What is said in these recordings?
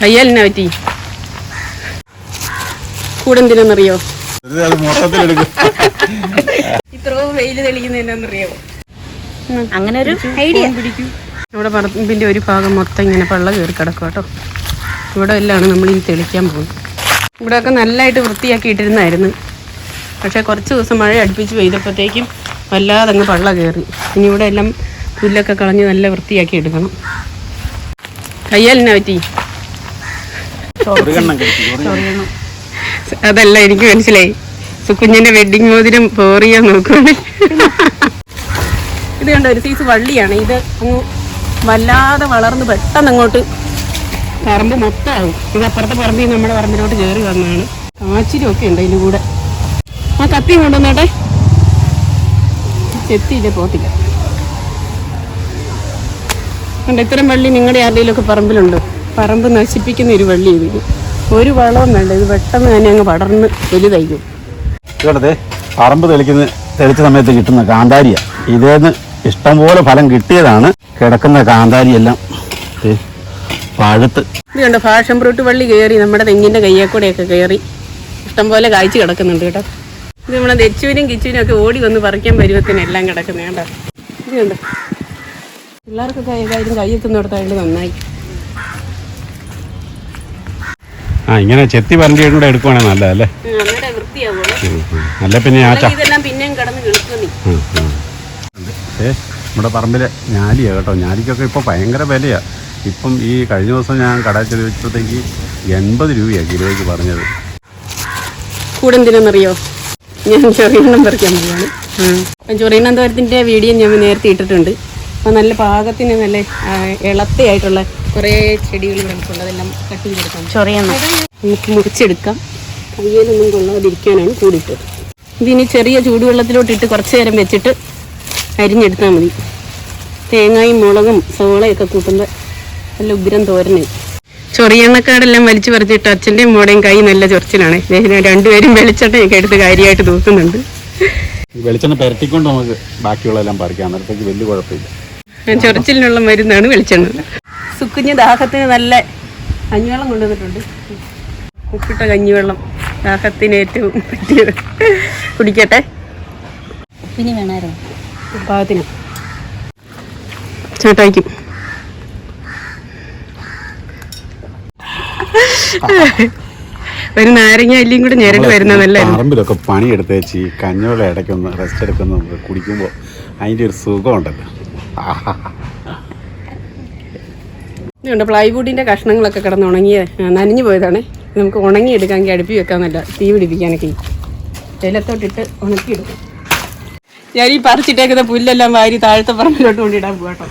കയ്യാലിനെ പറ്റി. കൂടെ എന്തിനാന്നറിയോ ഇത്രയും വെയിൽ തെളിയുന്നതിനാന്നറിയോ അങ്ങനെ ഒരു ഐഡിയ. നമ്മുടെ പറമ്പിന്റെ ഒരു ഭാഗം മൊത്തം ഇങ്ങനെ പള്ള കയറി കിടക്കും കേട്ടോ. ഇവിടെ എല്ലാം നമ്മൾ ഈ തെളിക്കാൻ പോകുന്നത്. ഇവിടെയൊക്കെ നല്ലതായിട്ട് വൃത്തിയാക്കി ഇട്ടിരുന്നായിരുന്നു പക്ഷേ കുറച്ച് ദിവസം മഴ അടുപ്പിച്ച് പെയ്തപ്പോഴത്തേക്കും വല്ലാതെ അങ്ങ് പള്ള കയറി. ഇനി ഇവിടെ എല്ലാം പുല്ലൊക്കെ കളഞ്ഞ് നല്ല വൃത്തിയാക്കി എടുക്കണം. കയ്യാലിനെ പറ്റി. ഒരു കണ്ണം കഴിച്ചു അതല്ല എനിക്ക് മനസ്സിലായി. സുക്കുഞ്ഞിന്റെ വെഡിങ് മോതിരം പോറിയാ നോക്കുവാണ്. ഇത് കണ്ട ഒരു സൈസ് വള്ളിയാണ്. ഇത് അങ്ങ് വല്ലാതെ വളർന്ന് പെട്ടെന്ന് അങ്ങോട്ട് പറമ്പ് മൊത്തമാകും ഇത് അപ്പുറത്തെ പറമ്പിൽ നമ്മുടെ പറമ്പിലോട്ട് കയറി വന്നതാണ്. കാച്ചിലും ഒക്കെ ഉണ്ട് അതിന്റെ കൂടെ. ആ കത്തി കൊണ്ടുവന്നോട്ടെ. എത്തിയില്ല പോത്തില്ല. കണ്ട ഇത്തരം വള്ളി നിങ്ങളുടെ ആരുടെയും ഒക്കെ പറമ്പിലുണ്ടോ? പറമ്പ് നശിപ്പിക്കുന്ന ഒരു വള്ളി ഇത്. ഒരു വളവും വേണ്ട ഇത് പെട്ടെന്ന് തന്നെ അങ്ങ് പടർന്ന് വലുതായിരിക്കും ഇതോടത്തെ പറമ്പ് തെളിക്കുന്ന തെളിച്ച സമയത്ത് കിട്ടുന്ന കാന്താരിയ. ഇതേന്ന് ഇഷ്ടംപോലെ ഫലം കിട്ടിയതാണ്. കിടക്കുന്ന കാന്താരിയെല്ലാം പഴുത്ത്. ഇത് കണ്ടോ ഫാഷൻ ഫ്രൂട്ട് വള്ളി കയറി നമ്മുടെ തെങ്ങിന്റെ കയ്യെ കൂടെയൊക്കെ കയറി. ഇഷ്ടംപോലെ കായ്ച്ച് കിടക്കുന്നുണ്ട് കേട്ടോ. ഇത് നമ്മളെ ദച്ചുവിനും കിച്ചുവിനും ഒക്കെ ഓടി വന്ന് പറിക്കാൻ പരുവത്തിന് എല്ലാം കിടക്കുന്നത് കേട്ടോ ഇത് കണ്ടോ പിള്ളേർക്കൊക്കെ ഏതായാലും കൈയെത്തുന്നിടത്തായിട്ട് നന്നായി. ആ ഇങ്ങനെ ചെത്തി വരണ്ടിയും കൂടെ എടുക്കുവാണെങ്കിൽ നല്ലതല്ലേ? അല്ലേ പിന്നെ ആ. ഏ നമ്മുടെ പറമ്പിലെ ഞാലിയാ കേട്ടോ. ഞാലിക്കൊക്കെ ഇപ്പോൾ ഭയങ്കര വിലയാ. ഇപ്പം ഈ കഴിഞ്ഞ ദിവസം ഞാൻ കടയിൽ ചോദിച്ചപ്പോഴത്തേക്ക് എൺപത് രൂപയാണ് കിലോയ്ക്ക് പറഞ്ഞത്. കൂടെ എന്തിനാണെന്നറിയോ ഞാൻ ചെറിയ പറിക്കാൻ പോവാണ്. ചൊറിയണ്ണം തോരത്തിന്റെ വീഡിയോ ഞാൻ നേരത്തെ ഇട്ടിട്ടുണ്ട്. അപ്പോൾ നല്ല പാകത്തിന് നല്ല ഇളത്തയായിട്ടുള്ള കുറേ ചെടികൾ കിടപ്പുണ്ട് അതെല്ലാം കട്ട് ചെയ്തെടുക്കാം ചൊറിയണം. നമുക്ക് മുറിച്ചെടുക്കാം. കയ്യിലൊന്നും കൊള്ളാതിരിക്കാനാണ് കൂടിയിട്ടത് ഇതിനി ചെറിയ ചൂടുവെള്ളത്തിലോട്ടിട്ട് കുറച്ച് നേരം വെച്ചിട്ട് അരിഞ്ഞെടുത്താൽ മതി. തേങ്ങയും മുളകും സോളയൊക്കെ കൂട്ടുമ്പോൾ നല്ല ഉഗ്രം തോരനെ ചൊറിയണ്ണക്കാടെല്ലാം വലിച്ചു പറിച്ചിട്ട് അച്ഛന്റെയും മോടേയും കൈ നല്ല ചൊറിച്ചിലാണ്. രണ്ടുപേരും വെളിച്ചെണ്ണയൊക്കെ എടുത്ത് കാര്യമായിട്ട് തൂക്കുന്നുണ്ട് ഈ വെളിച്ചെണ്ണ പെരട്ടിക്കൊണ്ട് നമുക്ക് ബാക്കിയുള്ളതെല്ലാം പറിക്കാം. അന്നേരത്തേക്ക് വലിയ കുഴപ്പമില്ല. ചൊറിച്ചിലിനുള്ള മരുന്നാണ് വെളിച്ചെണ്ണ. സുക്കുഞ്ഞ് ദാഹത്തിന് നല്ല കഞ്ഞിവെള്ളം കൊണ്ടുവന്നിട്ടുണ്ട്. ഉപ്പിട്ട കഞ്ഞിവെള്ളം ദാഹത്തിന് ഏറ്റവും പറ്റിയത് കുടിക്കട്ടെ. ഉപ്പിനി വേണമായിരുന്നു. പാകത്തിന് ചേട്ടായിക്കും. ഒരു നാരങ്ങ അല്ലിയും കൂടെ വരുന്ന വരുന്നതല്ലേ? പറമ്പിലൊക്കെ പണിയെടുത്ത് വെച്ച് ഈ കഞ്ഞോളം ഇടയ്ക്കൊന്ന് റെസ്റ്റ് എടുക്കുന്ന കുടിക്കുമ്പോൾ അതിന്റെ ഒരു സുഖം ഉണ്ടല്ലോ ആഹാ. ഇതുണ്ട് പ്ലൈവുഡിന്റെ കഷ്ണങ്ങളൊക്കെ കിടന്ന് ഉണങ്ങിയ നനഞ്ഞു പോയതാണ്. നമുക്ക് ഉണങ്ങിയെടുക്കാമെങ്കിൽ അടുപ്പി വെക്കാന്നല്ല തീ പിടിപ്പിക്കാനൊക്കെ. വെയിലത്തോട്ടിട്ട് ഉണക്കിയെടുക്കും. ഞാൻ ഈ പറിച്ചിട്ടേക്കുന്ന പുല്ലെല്ലാം വാരി താഴത്തെ പറമ്പിലോട്ട് കൊണ്ടിടാൻ പോകട്ടോ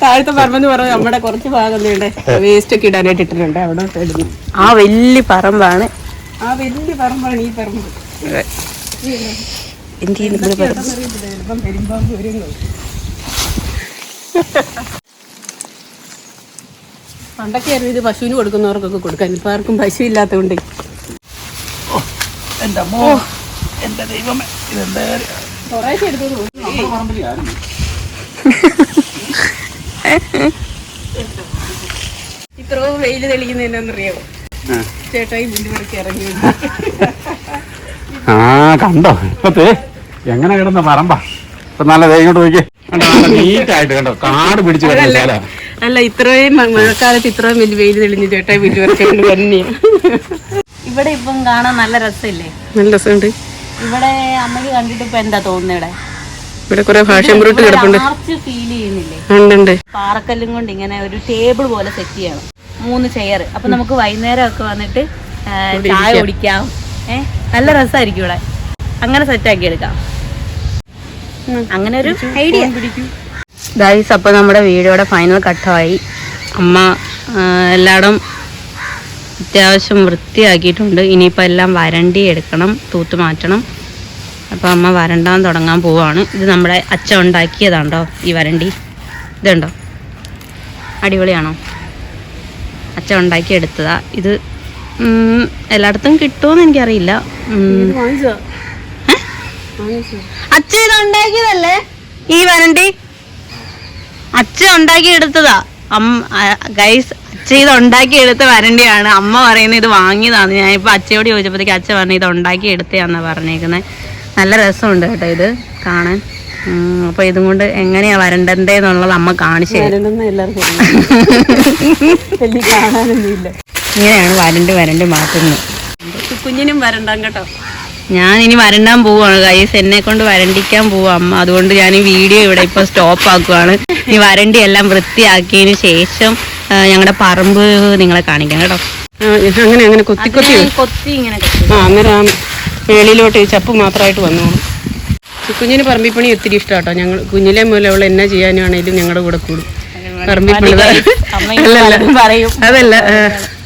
താഴത്തെ പറമ്പെന്ന് പറഞ്ഞാൽ നമ്മുടെ കുറച്ച് ഭാഗം വേണ്ടേ വേസ്റ്റ് ഒക്കെ ഇടാനായിട്ട് ഇട്ടിട്ടുണ്ട്. അവിടെ ഇടുന്നു. ആ വലിയ പറമ്പാണ്. ആ വലിയ പറമ്പാണ് ഈ പറമ്പ്. ഇവിടെ പെരുമ്പാമ്പ് വരും ഇത് പശുവിന് കൊടുക്കുന്നവർക്കൊക്കെ കൊടുക്കാൻ. ഇപ്പം ആർക്കും പശു ഇല്ലാത്തതുകൊണ്ട്. എന്റെ അമ്മോ എന്റെ ദൈവമേ ഇതെന്താ. ഇത്രയും വെയിൽ തെളിയുന്നതിനറിയാമോ ചേട്ടായി പറിക്ക് ഇറങ്ങി വന്നു. ആ കണ്ടോ? ഇപ്പത്തെ എങ്ങനെ കിടന്ന പറമ്പാ? ഇപ്പൊ നല്ല ഇങ്ങോട്ട് നല്ല നീറ്റായിട്ട് കണ്ടോ? കാട് പിടിച്ചു കിടന്ന അല്ല ഇത്രയും മഴക്കാലത്ത് ഇത്രയും വലിയ വെയിൽ തെളിഞ്ഞു ചേട്ടാ തന്നെയാ ഇവിടെ ഇപ്പം കാണാൻ നല്ല രസമില്ലേ? നല്ല രസമുണ്ട്. ഇവിടെ അമ്മയ്ക്ക് കണ്ടിട്ട് ഇപ്പൊ എന്താ തോന്നുന്നത് ഇവിടെ? ഇവിടെ കുറെ ഫാഷൻ ഫ്രൂട്ട് കിടപ്പുണ്ട്. ഫീൽ ചെയ്യുന്നില്ലേ? പാറക്കല്ലും കൊണ്ട് ഇങ്ങനെ ഒരു ടേബിൾ പോലെ സെറ്റ് ചെയ്യണം. മൂന്ന് ചെയർ അപ്പൊ നമുക്ക് വൈകുന്നേരം ഒക്കെ വന്നിട്ട് ചായ കുടിക്കാം. ഏ? നല്ല രസമായിരിക്കും ഇവിടെ. അങ്ങനെ സെറ്റ് ആക്കി എടുക്കാം. അങ്ങനെ ഒരു ഐഡിയ ഗൈസ് അപ്പോൾ നമ്മുടെ വീഡിയോയുടെ ഫൈനൽ ഘട്ടമായി അമ്മ എല്ലായിടും അത്യാവശ്യം വൃത്തിയാക്കിയിട്ടുണ്ട്. ഇനിയിപ്പോൾ എല്ലാം വരണ്ടി എടുക്കണം തൂത്ത് മാറ്റണം. അപ്പോൾ അമ്മ വരണ്ടാൻ തുടങ്ങാൻ പോവാണ്. ഇത് നമ്മുടെ അച്ഛൻ ഉണ്ടാക്കിയതാണ്ടോ ഈ വരണ്ടി? ഇതുണ്ടോ? അടിപൊളിയാണോ? അച്ഛൻ ഉണ്ടാക്കി എടുത്തതാ ഇത് എല്ലായിടത്തും കിട്ടുമെന്ന് എനിക്കറിയില്ല. അച്ഛൻ ഇത് ഉണ്ടാക്കിയതല്ലേ? ഈ വരണ്ടി. അച്ഛൻ ഉണ്ടാക്കി എടുത്തതാ അമ്മ ഗൈസ് അച്ഛൻ ഇത് ഉണ്ടാക്കി എടുത്ത വരണ്ടിയാണ്. അമ്മ പറയുന്നത് ഇത് വാങ്ങിയതാണ്. ഞാൻ ഇപ്പൊ അച്ഛയോട് ചോദിച്ചപ്പോഴത്തേക്ക് അച്ഛൻ പറഞ്ഞു ഇത് ഉണ്ടാക്കി എടുത്തയാന്നാ പറഞ്ഞേക്കുന്നത് നല്ല രസമുണ്ട് കേട്ടോ ഇത് കാണാൻ. അപ്പൊ ഇതും കൊണ്ട് എങ്ങനെയാ വരണ്ടേന്നുള്ളത് അമ്മ കാണിച്ചു ഇങ്ങനെയാണ് വരണ്ട് വരണ്ട് മാറ്റുന്നത്. കുഞ്ഞിനും വരണ്ടാം കേട്ടോ. ഞാൻ ഇനി വരണ്ടാൻ പോവാണ് കൈസ് എന്നെ കൊണ്ട് വരണ്ടിക്കാൻ പോവാ അമ്മ. അതുകൊണ്ട് ഞാൻ ഈ വീഡിയോ ഇവിടെ ഇപ്പൊ സ്റ്റോപ്പ് ആക്കുവാണ്. ഈ വരണ്ടി എല്ലാം വൃത്തിയാക്കിയതിനു ശേഷം ഞങ്ങളുടെ പറമ്പ് നിങ്ങളെ കാണിക്കാം കേട്ടോ. അങ്ങനെ അങ്ങനെ കൊത്തി കൊത്തി കൊത്തി ഇങ്ങനെ ആ അന്നേരം മേളിലോട്ട് ചപ്പ് മാത്രമായിട്ട് വന്നു കുഞ്ഞിന് പറമ്പിപ്പണി ഒത്തിരി ഇഷ്ടം കേട്ടോ ഞങ്ങൾ കുഞ്ഞിലെ അവൾ എന്നാ ചെയ്യാനാണെങ്കിലും ഞങ്ങളുടെ കൂടെ കൂടും. അതല്ല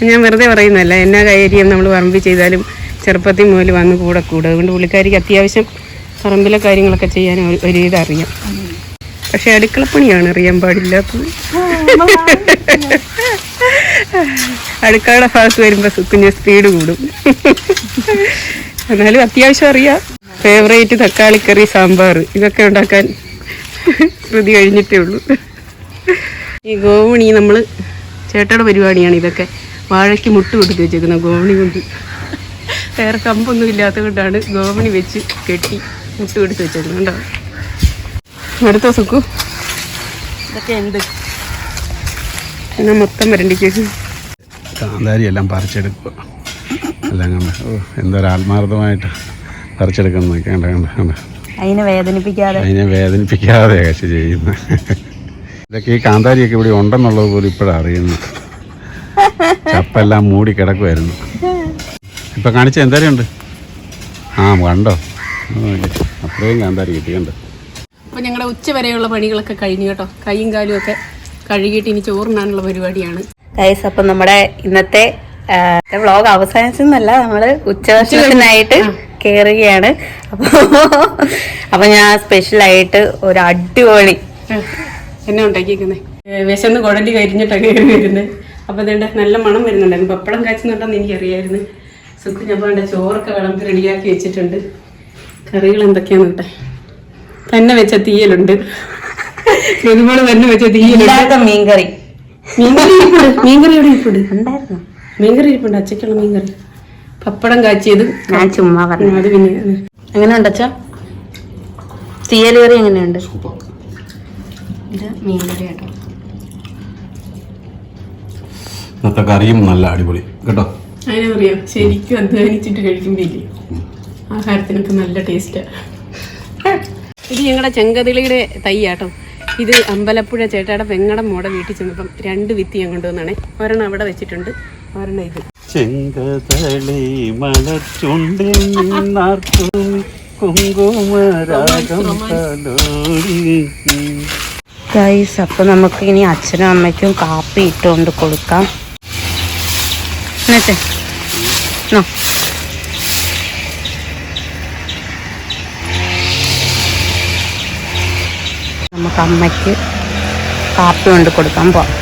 ഞാൻ വെറുതെ പറയുന്നതല്ല. എന്നാ കാര്യം നമ്മൾ പറമ്പിൽ ചെയ്താലും ചെറുപ്പത്തിൽ മുതൽ വന്ന് കൂടെ കൂടും. അതുകൊണ്ട് പുള്ളിക്കാരിക്ക് അത്യാവശ്യം പറമ്പിലെ കാര്യങ്ങളൊക്കെ ചെയ്യാൻ ഒരു- ഒരുവിധം അറിയാം. പക്ഷെ അടുക്കളപ്പണിയാണ് അറിയാൻ പാടില്ലാത്തത്. അടുക്കളയുടെ ഭാഗത്ത് വരുമ്പോൾ കുഞ്ഞ് സ്പീഡ് കൂടും. എന്നാലും അത്യാവശ്യം അറിയാം. ഫേവറേറ്റ് തക്കാളിക്കറി സാമ്പാർ. ഇതൊക്കെ ഉണ്ടാക്കാൻ കൃതി കഴിഞ്ഞിട്ടേ ഉള്ളൂ. ഈ ഗോവണി നമ്മൾ ചേട്ടയുടെ പരിപാടിയാണ് ഇതൊക്കെ. വാഴയ്ക്ക് മുട്ട് കൊടുത്ത് വെച്ചേക്കുന്ന ഗോവണി കൊണ്ട് വേറെ കമ്പൊന്നും ഇല്ലാത്ത കൊണ്ടാണ് ഗോവണി വെച്ച് കെട്ടി മുട്ട് കൊടുത്ത് വെച്ചേക്കുന്നത് കണ്ടോ? അടുത്ത സുക്കു. ഇതൊക്കെ എന്ത്? എന്നാ മൊത്തം വരണ്ടിക്ക് കാന്താരി എല്ലാം പറിച്ചെടുക്കുക. എല്ലാം കണ്ട. ഓ എന്തൊരു ആത്മാർത്ഥമായിട്ട് പറിച്ചെടുക്കുന്നതൊക്കെ കണ്ട കണ്ട കണ്ട. അതിനെ വേദനിപ്പിക്കാതെ. അതിനെ വേദനിപ്പിക്കാതെ ചെയ്യുന്നത്. ഇതൊക്കെ ഈ കാന്താരിയൊക്കെ ഇവിടെ ഉണ്ടെന്നുള്ളത് പോലും ഇപ്പോഴാണ് അറിയുന്നു ചപ്പെല്ലാം മൂടി കിടക്കുമായിരുന്നു ഇപ്പൊ കാണിച്ച എന്തായാലും ഉണ്ട് ആ കണ്ടോ. അത്രയും കാന്താരി കിട്ടിയുണ്ട് അപ്പൊ അപ്പോൾ ഞങ്ങളുടെ ഉച്ച വരെയുള്ള പണികളൊക്കെ കഴിഞ്ഞു കേട്ടോ. കൈയും കാലും ഒക്കെ കഴുകിയിട്ട് ഇനി ചോറിനാനുള്ള പരിപാടിയാണ്. അപ്പൊ അപ്പം നമ്മുടെ ഇന്നത്തെ വ്ളോഗ് അവസാനിച്ചെന്നല്ല നമ്മൾ ഉച്ചഭക്ഷണത്തിനായിട്ട് കേറുകയാണ്. അപ്പൊ അപ്പൊ ഞാൻ സ്പെഷ്യലായിട്ട് ഒരു അടിപൊളി എന്നെ ഉണ്ടാക്കിയിരിക്കുന്നത് വിശന്ന് കുഴലി കരിഞ്ഞിട്ടൊക്കെ കയറി വരുന്നത് അപ്പോൾ അതേണ്ട നല്ല മണം വരുന്നുണ്ടായിരുന്നു. പപ്പടം കാച്ചുന്നുണ്ടെന്ന് എനിക്കറിയായിരുന്നു. സുഖം ഞാൻ വേണ്ട ചോറൊക്കെ വിളമ്പി റെഡിയാക്കി വെച്ചിട്ടുണ്ട്. കറികൾ എന്തൊക്കെയാന്ന് കേട്ടെ തന്നെ വെച്ച തീയലുണ്ട്. ഒരുപാട് തന്നെ വെച്ച തീയലുണ്ട്. മീൻകറി. മീൻകറി ഇരിപ്പുണ്ട്. മീൻകറി എവിടെ ഇരിപ്പുണ്ട്? ഉണ്ടായിരുന്നു. മീൻകറി ഇരിപ്പുണ്ട്. അച്ചയ്ക്കുള്ള മീൻകറി. പപ്പടം കാച്ചിയത് ഞാൻ ചുമ്മാ പറഞ്ഞു അത് പിന്നെ എങ്ങനെയുണ്ട് അച്ഛാ? തീയൽ കറി എങ്ങനെയുണ്ട്? ഇത് മീൻകറി കേട്ടോ ഇന്നത്തെ കറിയും നല്ല അടിപൊളി. കേട്ടോ? അതിനറിയാം ശരിക്കും അധ്വാനിച്ചിട്ട് കഴിക്കുമ്പോയില്ലേ ആഹാരത്തിനൊക്കെ നല്ല ടേസ്റ്റ് ഇത് ഞങ്ങളുടെ ചെങ്കതിളിയുടെ തൈയാട്ടോ. ഇത് അമ്പലപ്പുഴ ചേട്ടയുടെ പെങ്ങടെ മോടെ വീട്ടിൽ ചെന്നപ്പം രണ്ട് വിത്ത് ഞാൻ കൊണ്ടുവന്നാണേ. ഒരെണ്ണം അവിടെ വെച്ചിട്ടുണ്ട് ഒരെണ്ണം ഇത്. ചെങ്കതളി മലച്ചുണ്ടിൽ നിന്നാർക്കും കുങ്കുമരാഗം തലോടി. ഗൈസ് അപ്പോൾ നമുക്ക് ഇനി അച്ഛനും അമ്മയ്ക്കും കാപ്പി ഇട്ടുകൊണ്ട് കൊടുക്കാം. എന്നിട്ട് നോ. നമുക്ക് അമ്മയ്ക്ക് കാപ്പി കൊണ്ട് കൊടുക്കാൻ പോവാം.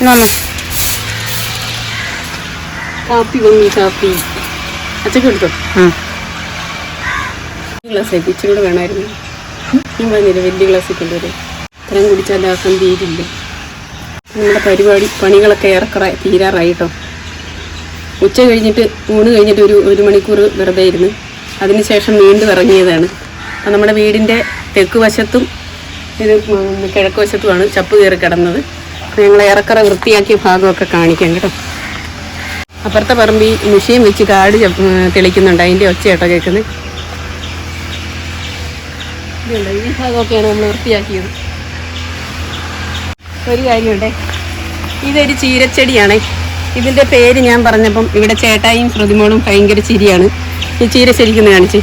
എന്നാ കാപ്പി വന്നു കാപ്പി. അച്ഛക്ക് എടുത്തോ. ഗ്ലാസ് ആയിട്ട് ഇച്ചിരി കൂടെ വേണമായിരുന്നു. ഞാൻ പറഞ്ഞില്ല വലിയ ഗ്ലാസ് കൊണ്ടുവരും. ഇത്രയും കുടിച്ചാൽ ദാസം തീരില്ല നമ്മുടെ പരിപാടി പണികളൊക്കെ ഏറെക്കുറെ തീരാറായിട്ടോ. ഉച്ച കഴിഞ്ഞിട്ട് ഊണ് കഴിഞ്ഞിട്ട് ഒരു ഒരു മണിക്കൂർ വെറുതെ ഇരുന്ന്. അതിനുശേഷം വീണ്ടും ഇറങ്ങിയതാണ്. അപ്പം നമ്മുടെ വീടിന്റെ തെക്ക് വശത്തും ഇത് കിഴക്ക് വശത്തുമാണ് ചപ്പ് കയറി കിടന്നത്. ഞങ്ങൾ ഏറെക്കുറെ വൃത്തിയാക്കിയ ഭാഗമൊക്കെ കാണിക്കാം കേട്ടോ. അപ്പുറത്തെ പറമ്പി മിഷീൻ വെച്ച് കാട് തെളിക്കുന്നുണ്ട്. അതിന്റെ ഒച്ച കേട്ടോ കേൾക്കുന്നത് ഈ ഭാഗമൊക്കെയാണ് നമ്മൾ വൃത്തിയാക്കിയത്. ഒരു കാര്യമുണ്ടേ. ഇതൊരു ചീരച്ചെടിയാണേ. ഇതിന്റെ പേര് ഞാൻ പറഞ്ഞപ്പം ഇവിടെ ചേട്ടായും ശ്രുതിമോളും ഭയങ്കര ചിരിയാണ്. ഈ ചീര ശരിക്കും കാണിച്ച്.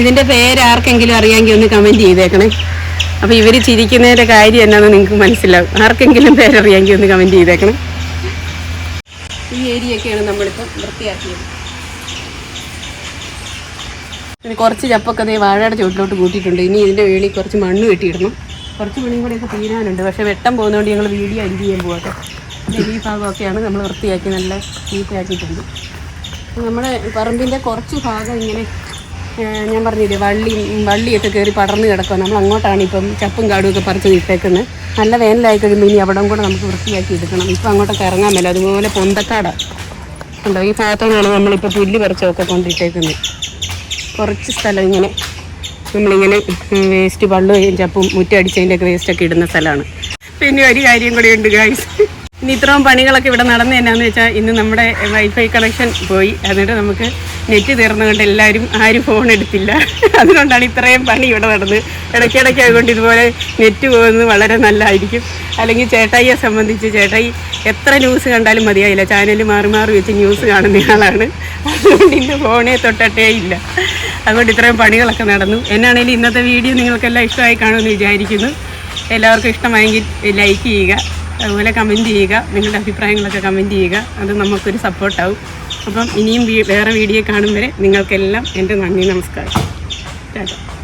ഇതിന്റെ പേര് ആർക്കെങ്കിലും അറിയാമെങ്കിൽ ഒന്ന് കമന്റ് ചെയ്തേക്കണേ. അപ്പോൾ ഇവർ ചിരിക്കുന്നതിന്റെ കാര്യം എന്നാന്ന് നിങ്ങൾക്ക് മനസ്സിലാവും. ആർക്കെങ്കിലും പേരറിയാമെങ്കിൽ ഒന്ന് കമന്റ് ചെയ്തേക്കണം. ഈ ഏരിയയൊക്കെയാണ് നമ്മളിപ്പം വൃത്തിയാക്കിയത്. കുറച്ച് ചപ്പൊക്കെ അതേ വാഴയുടെ ചുവട്ടിലോട്ട് കൂട്ടിയിട്ടുണ്ട്. ഇനി ഇതിന്റെ വേളി കുറച്ച് മണ്ണ് വെട്ടിയിടണം. കുറച്ച് പണിയും കൂടെയൊക്കെ തീരാനുണ്ട്. പക്ഷേ വെട്ടം പോകുന്നതുകൊണ്ട് ഞങ്ങൾ വീഡിയോ എഡിറ്റ് ചെയ്യാൻ പോകട്ടെ ഈ ഭാഗമൊക്കെയാണ് നമ്മൾ വൃത്തിയാക്കി നല്ല നീറ്റാക്കിയിട്ടുണ്ട് നമ്മുടെ പറമ്പിന്റെ കുറച്ച് ഭാഗം ഇങ്ങനെ ഞാൻ പറഞ്ഞില്ലേ വള്ളി വള്ളിയൊക്കെ കയറി പടർന്ന് കിടക്കുക നമ്മൾ അങ്ങോട്ടാണ് ഇപ്പം ചപ്പും കാടും ഒക്കെ പറിച്ച് ഇട്ടേക്കുന്നത് നല്ല വേനലായി കഴിയുമ്പോൾ ഇനി അവിടെ കൂടെ നമുക്ക് വൃത്തിയാക്കി എടുക്കണം. ഇപ്പം അങ്ങോട്ടൊക്കെ ഇറങ്ങാൻ മേല. അതുപോലെ പൊന്തക്കാടാണ് ഉണ്ടോ ഈ ഭാഗത്തുനിന്നാണ് നമ്മളിപ്പോൾ പുല്ല് പറിച്ചൊക്കെ കൊണ്ടിട്ടേക്കുന്നത് കുറച്ച് സ്ഥലം ഇങ്ങനെ നമ്മളിങ്ങനെ വേസ്റ്റ് വള്ളും ചപ്പും മുറ്റടിച്ചതിന്റെയൊക്കെ വേസ്റ്റൊക്കെ ഇടുന്ന സ്ഥലമാണ്. പിന്നെ ഒരു കാര്യം കൂടി ഉണ്ട് ഗായ്സ് ഇനി ഇത്രയും പണികളൊക്കെ ഇവിടെ നടന്നു എന്നാന്ന് വെച്ചാൽ ഇന്ന് നമ്മുടെ വൈഫൈ കണക്ഷൻ പോയി. എന്നിട്ട് നമുക്ക് നെറ്റ് തീർന്നുകൊണ്ട് എല്ലാവരും ആരും ഫോൺ എടുത്തില്ല. അതുകൊണ്ടാണ് ഇത്രയും പണി ഇവിടെ നടന്നത്. ഇടയ്ക്കിടയ്ക്ക് അതുകൊണ്ട് ഇതുപോലെ നെറ്റ് പോകുന്നത് വളരെ നല്ലതായിരിക്കും. അല്ലെങ്കിൽ ചേട്ടായിയെ സംബന്ധിച്ച് ചേട്ടായി എത്ര ന്യൂസ് കണ്ടാലും മതിയായില്ല. ചാനൽ മാറി മാറി വെച്ച് ന്യൂസ് കാണുന്ന ആളാണ്. അതുകൊണ്ട് ഇന്ന് ഫോണേ തൊട്ടട്ടേ ഇല്ല. അതുകൊണ്ട് ഇത്രയും പണികളൊക്കെ നടന്നു. എന്നാണേലും ഇന്നത്തെ വീഡിയോ നിങ്ങൾക്കെല്ലാം ഇഷ്ടമായി കാണുമെന്ന് വിചാരിക്കുന്നു. എല്ലാവർക്കും ഇഷ്ടമായെങ്കിൽ ലൈക്ക് ചെയ്യുക അതുപോലെ കമന്റ് ചെയ്യുക നിങ്ങളുടെ അഭിപ്രായങ്ങളൊക്കെ കമന്റ് ചെയ്യുക. അത് നമുക്കൊരു സപ്പോർട്ടാവും അപ്പം ഇനിയും വേറെ വീഡിയോ കാണും വരെ നിങ്ങൾക്കെല്ലാം എന്റെ നന്ദി നമസ്കാരം.